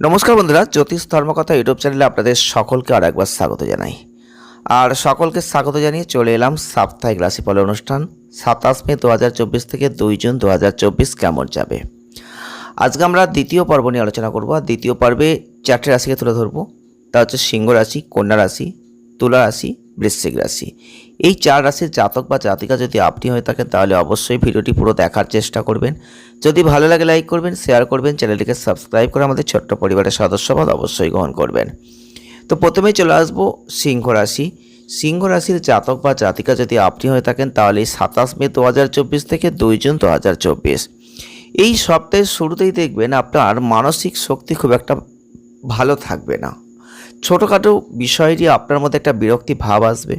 নমস্কার বন্ধুরা, জ্যোতিষ ধর্মকথা ইউটিউব চ্যানেলে আপনাদের সকলকে আর একবার স্বাগত জানাই। আর সকলকে স্বাগত জানিয়ে চলে এলাম সাপ্তাহিক রাশিফল অনুষ্ঠান, সাতাশ মে দু হাজার চব্বিশ থেকে দুই জুন দু হাজার চব্বিশ কেমন যাবে? আজকে আমরা দ্বিতীয় পর্ব নিয়ে আলোচনা করব। আর দ্বিতীয় পর্বে চারটে রাশিকে তুলে ধরবো। তা হচ্ছে সিংহ রাশি, কন্যা রাশি, তুলা রাশি বৃশ্চিক রাশি। এই চার রাশির জাতক বা জাতিকা যদি আপনি হয়ে থাকেন, তাহলে অবশ্যই ভিডিওটি পুরো দেখার চেষ্টা করবেন। যদি ভালো লাগে, লাইক করবেন, শেয়ার করবেন, চ্যানেলটিকে সাবস্ক্রাইব করে আমাদের ছোট্ট পরিবারের সদস্যপদ অবশ্যই গ্রহণ করবেন। তো প্রথমেই চলে আসব সিংহ রাশি। সিংহ রাশির জাতক বা জাতিকা যদি আপনি হয়ে থাকেন, তাহলে সাতাশ মে দু হাজার চব্বিশ থেকে দুই জুন দু হাজার চব্বিশ। এই সপ্তাহের শুরুতেই দেখবেন আপনার মানসিক শক্তি খুব একটা ভালো থাকবে না। ছোটোখাটো বিষয়টি আপনার মধ্যে একটা বিরক্তি ভাব আসবে।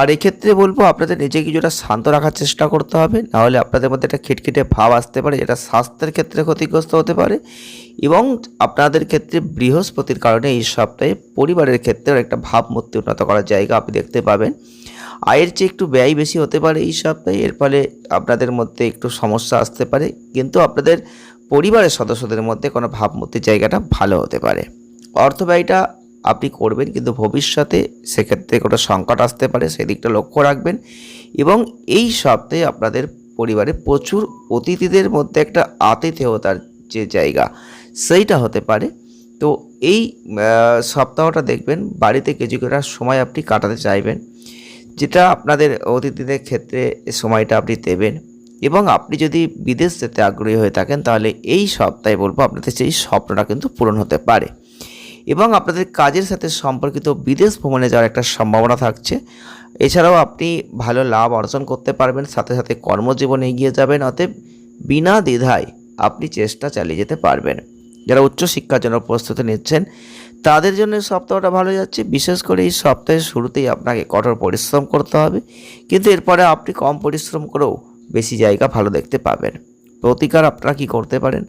আর এক্ষেত্রে বলব, আপনাদের নিজে কিছুটা শান্ত রাখার চেষ্টা করতে হবে। নাহলে আপনাদের মধ্যে একটা খিটখিটে ভাব আসতে পারে, যেটা স্বাস্থ্যের ক্ষেত্রে ক্ষতিগ্রস্ত হতে পারে এবং আপনাদের ক্ষেত্রে বৃহস্পতির কারণে এই সপ্তাহে পরিবারের ক্ষেত্রেও একটা ভাবমূর্তি উন্নত করার জায়গা আপনি দেখতে পাবেন। আয়ের চেয়ে একটু ব্যয় বেশি হতে পারে এই সপ্তাহে, এর ফলে আপনাদের মধ্যে একটু সমস্যা আসতে পারে। কিন্তু আপনাদের পরিবারের সদস্যদের মধ্যে কোনো ভাবমূর্তির জায়গাটা ভালো হতে পারে। অর্থ ব্যয়টা আপনি করবেন, কিন্তু ভবিষ্যতে সেক্ষেত্রে কোনো সংকট আসতে পারে সেদিকটা লক্ষ্য রাখবেন। এবং এই সপ্তাহে আপনাদের পরিবারে প্রচুর অতিথিদের মধ্যে একটা আতিথেয়তার যে জায়গা, সেইটা হতে পারে। তো এই সপ্তাহটা দেখবেন, বাড়িতে কিছু একটা সময় আপনি কাটাতে চাইবেন, যেটা আপনাদের অতিথিদের ক্ষেত্রে সময়টা আপনি দেবেন। এবং আপনি যদি বিদেশ যেতে আগ্রহী হয়ে থাকেন, তাহলে এই সপ্তাহে বলব, আপনাদের সেই স্বপ্নটা কিন্তু পূরণ হতে পারে। এবং আপনাদের কাজের সাথে সম্পর্কিত বিদেশ ভ্রমণে যাওয়ার একটা সম্ভাবনা থাকছে। এছাড়াও আপনি ভালো লাভ অর্জন করতে পারবেন, সাথে সাথে কর্মজীবনে এগিয়ে যাবেন, অতএব বিনা দ্বিধায় আপনি চেষ্টা চালিয়ে যেতে পারবেন। যারা উচ্চশিক্ষার জন্য প্রস্তুতি নিচ্ছেন, তাদের জন্য সপ্তাহটা ভালো যাচ্ছে। বিশেষ করে এই সপ্তাহের শুরুতেই আপনাকে কঠোর পরিশ্রম করতে হবে, কিন্তু এরপরে আপনি কম পরিশ্রম করেও বেশি জায়গা ভালো দেখতে পাবেন। প্রতিকার আপনারা কি করতে পারেন?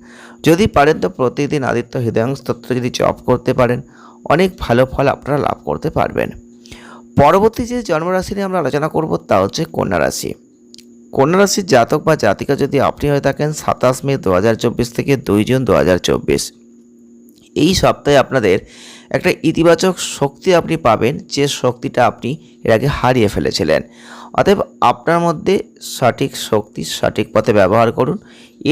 যদি পারেন তো প্রতিদিন আদিত্য হৃদয়াংশ তত্ত্ব যদি জপ করতে পারেন, অনেক ভালো ফল আপনারা লাভ করতে পারবেন। পরবর্তী যে জন্মরাশি নিয়ে আমরা আলোচনা করব তা হচ্ছে কন্যা রাশি। কন্যা রাশির জাতক বা জাতিকা যদি আপনি হয়ে থাকেন, সাতাশ মে দু হাজার চব্বিশ থেকে দুই জুন দু হাজার চব্বিশ। এই সপ্তাহে আপনাদের একটা ইতিবাচক শক্তি আপনি পাবেন, যে শক্তিটা আপনি এর আগে হারিয়ে ফেলেছিলেন। অতএব আপনার মধ্যে সঠিক শক্তি, সঠিক পথে ব্যবহার করুন।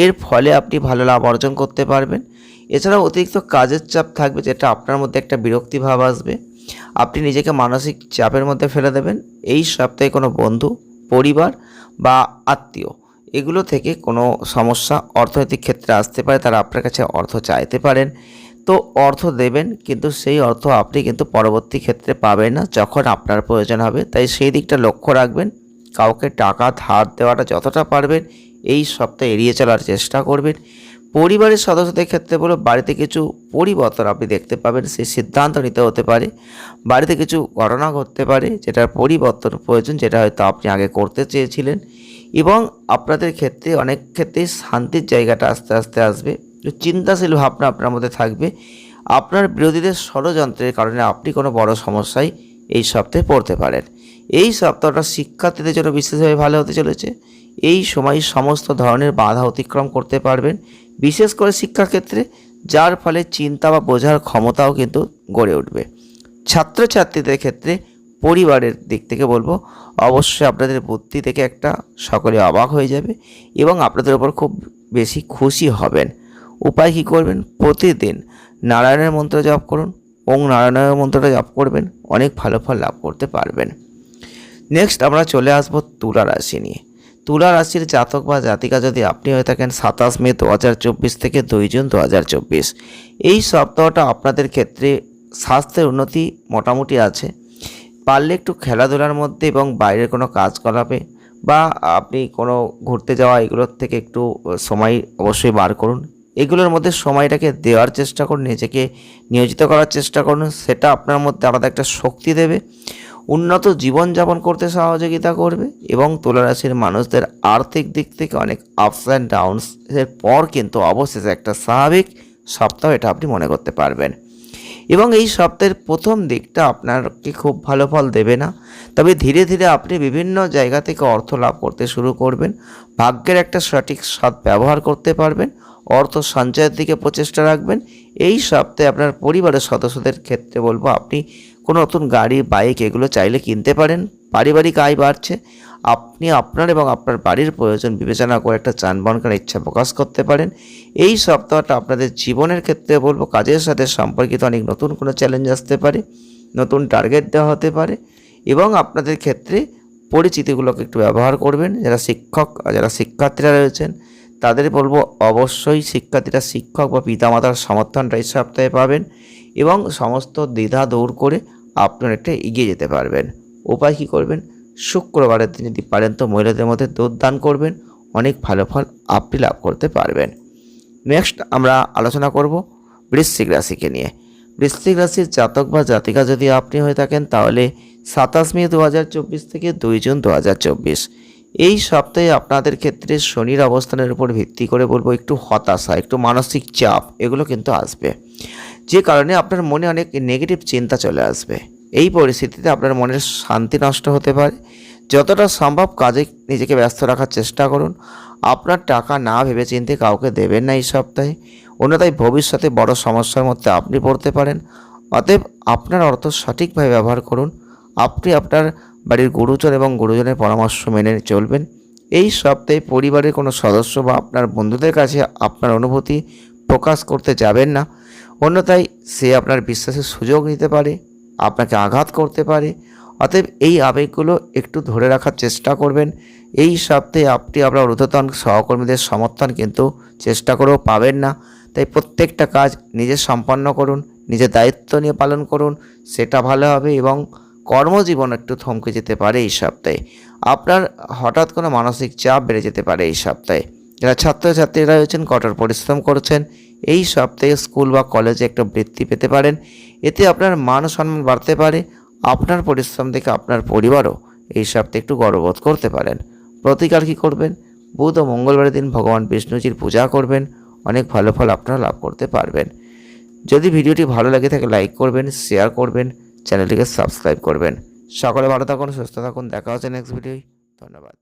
এর ফলে আপনি ভালো লাভ অর্জন করতে পারবেন। এছাড়াও অতিরিক্ত কাজের চাপ থাকবে, যেটা আপনার মধ্যে একটা বিরক্তি ভাব আসবে। আপনি নিজেকে মানসিক চাপের মধ্যে ফেলে দেবেন। এই সপ্তাহে কোনো বন্ধু, পরিবার বা আত্মীয়, এগুলো থেকে কোনো সমস্যা অর্থনৈতিক ক্ষেত্রে আসতে পারে। তারা আপনার কাছে অর্থ চাইতে পারেন। তো অর্থ দেবেন, কিন্তু সেই অর্থ আপনি কিন্তু পরবর্তী ক্ষেত্রে পাবেন না যখন আপনার প্রয়োজন হবে। তাই সেই দিকটা লক্ষ্য রাখবেন। কাউকে টাকা ধার দেওয়াটা যতটা পারবেন, এই সপ্তাহে এড়িয়ে চলার চেষ্টা করবেন। পরিবারের সদস্যদের ক্ষেত্রে বলো, বাড়িতে কিছু পরিবর্তন আপনি দেখতে পাবেন, সেই সিদ্ধান্ত নিতে হতে পারে। বাড়িতে কিছু ঘটনা ঘটতে পারে, যেটার পরিবর্তন প্রয়োজন, যেটা হয়তো আপনি আগে করতে চেয়েছিলেন। এবং আপনাদের ক্ষেত্রে অনেক ক্ষেত্রেই শান্তির জায়গাটা আস্তে আস্তে আসবে। চিন্তাশীল ভাবনা আপনার মধ্যে থাকবে, আপনার বিরোধীদের ষড়যন্ত্রের কারণে আপনি কোনো বড় সমস্যায় এই সপ্তাহে পড়তে পারেন। এই সপ্তাহটা শিক্ষার্থীদের জন্য বিশেষভাবে ভালো হতে চলেছে। এই সময় সমস্ত ধরনের বাধা অতিক্রম করতে পারবেন, বিশেষ করে শিক্ষাক্ষেত্রে, যার ফলে চিন্তা বা বোঝার ক্ষমতাও কিন্তু গড়ে উঠবে। ছাত্রছাত্রীদের ক্ষেত্রে পরিবারের দিক থেকে বলব, অবশ্যই আপনাদের বুদ্ধি থেকে একটা সকলে অবাক হয়ে যাবে এবং আপনাদের ওপর খুব বেশি খুশি হবেন। উপায় কী করবেন? প্রতিদিন নারায়ণের মন্ত্র জপ করুন। ওং নারায়ণের মন্ত্রটা জপ করবেন। অনেক ভালো ফল লাভ করতে পারবেন। নেক্সট আমরা চলে আসব তুলা রাশি নিয়ে। তুলা রাশির জাতক বা জাতিকা যদি আপনি হয়ে থাকেন সাতাশ মে দু হাজার চব্বিশ থেকে দুই জুন দু হাজার চব্বিশ। এই সপ্তাহটা আপনাদের ক্ষেত্রে স্বাস্থ্যের উন্নতি মোটামুটি আছে। পারলে একটু খেলাধুলার মধ্যে এবং বাইরের কোনো কাজকলাপে বা আপনি কোনো ঘুরতে যাওয়া এগুলোর থেকে একটু সময় অবশ্যই বার করুন। এগুলোর মধ্যে সময়টাকে দেওয়ার চেষ্টা করুন, নিজেকে নিয়োজিত করার চেষ্টা করুন, সেটা আপনার মধ্যে আলাদা একটা শক্তি দেবে, উন্নত জীবনযাপন করতে সহযোগিতা করবে এবং তুলারাশির মানুষদের আর্থিক দিক থেকে অনেক আপস অ্যান্ড ডাউনসের পর কিন্তু অবশেষে একটা স্বাভাবিক সপ্তাহ এটা আপনি মনে করতে পারবেন। এবং এই সপ্তাহের প্রথম দিকটা আপনাকে খুব ভালো ফল দেবে না, তবে ধীরে ধীরে আপনি বিভিন্ন জায়গা থেকে অর্থ লাভ করতে শুরু করবেন, ভাগ্যের একটা সঠিক সৎ ব্যবহার করতে পারবেন অর্থ সঞ্চয়ের দিকে প্রচেষ্টা রাখবেন। এই সপ্তাহে আপনার পরিবারের সদস্যদের ক্ষেত্রে বলব, আপনি কোনো নতুন গাড়ি, বাইক এগুলো চাইলে কিনতে পারেন। পারিবারিক আয় বাড়ছে। আপনি আপনার এবং আপনার বাড়ির প্রয়োজন বিবেচনা করে একটা যানবাহন কেনার ইচ্ছা প্রকাশ করতে পারেন। এই সপ্তাহটা আপনাদের জীবনের ক্ষেত্রে বলব, কাজের সাথে সম্পর্কিত অনেক নতুন কোনো চ্যালেঞ্জ আসতে পারে, নতুন টার্গেট দেওয়া হতে পারে এবং আপনাদের ক্ষেত্রে পরিচিতিগুলোকে একটু ব্যবহার করবেন। যারা শিক্ষক, যারা শিক্ষার্থীরা রয়েছেন তাদের বলব, অবশ্যই শিক্ষার্থীরা শিক্ষক বা পিতামাতার সমর্থনটা এই সপ্তাহে পাবেন এবং সমস্ত দ্বিধা দৌড় করে আপনি অনেকটা এগিয়ে যেতে পারবেন। উপায় কী করবেন? শুক্রবারের দিন যদি পারেন তো মহিলাদের মধ্যে দুধ দান করবেন, অনেক ভালো ফল আপনি লাভ করতে পারবেন। নেক্সট আমরা আলোচনা করব বৃশ্চিক রাশিকে নিয়ে। বৃশ্চিক রাশির জাতক বা জাতিকা যদি আপনি হয়ে থাকেন, তাহলে সাতাশ মে দু হাজার চব্বিশ থেকে দুই জুন দু হাজার চব্বিশ। এই সপ্তাহে আপনাদের ক্ষেত্রে শনির অবস্থানের উপর ভিত্তি করে বলব একটু হতাশা, একটু মানসিক চাপ, এগুলো কিন্তু আসবে। যে কারণে আপনার মনে অনেক নেগেটিভ চিন্তা চলে আসবে। এই পরিস্থিতিতে আপনার মনের শান্তি নষ্ট হতে পারে। যতটা সম্ভব কাজে নিজেকে ব্যস্ত রাখার চেষ্টা করুন। আপনার টাকা না ভেবেচিন্তে কাউকে দেবেন না এই সপ্তাহে। অন্যথায় ভবিষ্যতে বড় সমস্যার মধ্যে আপনি পড়তে পারেন। অতএব আপনার অর্থ সঠিকভাবে ব্যবহার করুন। আপনি আপনার বাড়ির গুরুজন এবং গুরুজনের পরামর্শ মেনে চলবেন। এই সপ্তাহে পরিবারের কোনো সদস্য বা আপনার বন্ধুদের কাছে আপনার অনুভূতি প্রকাশ করতে যাবেন না। অন্যথায় সে আপনার বিশ্বাসের সুযোগ নিতে পারে, আপনাকে আঘাত করতে পারে। অতএব এই আবেগগুলো একটু ধরে রাখার চেষ্টা করবেন। এই সপ্তাহে আপনি আপনার ঊর্ধ্বতন সহকর্মীদের সমর্থন কিন্তু চেষ্টা করেও পাবেন না। তাই প্রত্যেকটা কাজ নিজে সম্পন্ন করুন, নিজের দায়িত্ব নিয়ে পালন করুন, সেটা ভালো হবে এবং কর্মজীবন একটু থমকে যেতে পারে এই সপ্তাহে। আপনার হঠাৎ কোনো মানসিক চাপ বেড়ে যেতে পারে এই সপ্তাহে। যারা ছাত্রছাত্রীরা রয়েছেন, কঠোর পরিশ্রম করছেন, এই সপ্তাহে স্কুল বা কলেজে একটা বৃত্তি পেতে পারেন। এতে আপনার মান সম্মান বাড়তে পারে, আপনার পরিশ্রম দেখে আপনার পরিবারও এই সপ্তাহে একটু গর্ববোধ করতে পারেন। প্রতিকার কী করবেন? বুধ ও মঙ্গলবারের দিন ভগবান বিষ্ণুজির পূজা করবেন, অনেক ভালো ফল আপনারা লাভ করতে পারবেন। যদি ভিডিওটি ভালো লাগে থাকে, লাইক করবেন শেয়ার করবেন। চ্যানেলটিকে সাবস্ক্রাইব করবেন। সকলে ভালো থাকুন সুস্থ থাকুন দেখা হচ্ছে নেক্সট ভিডিও ধন্যবাদ।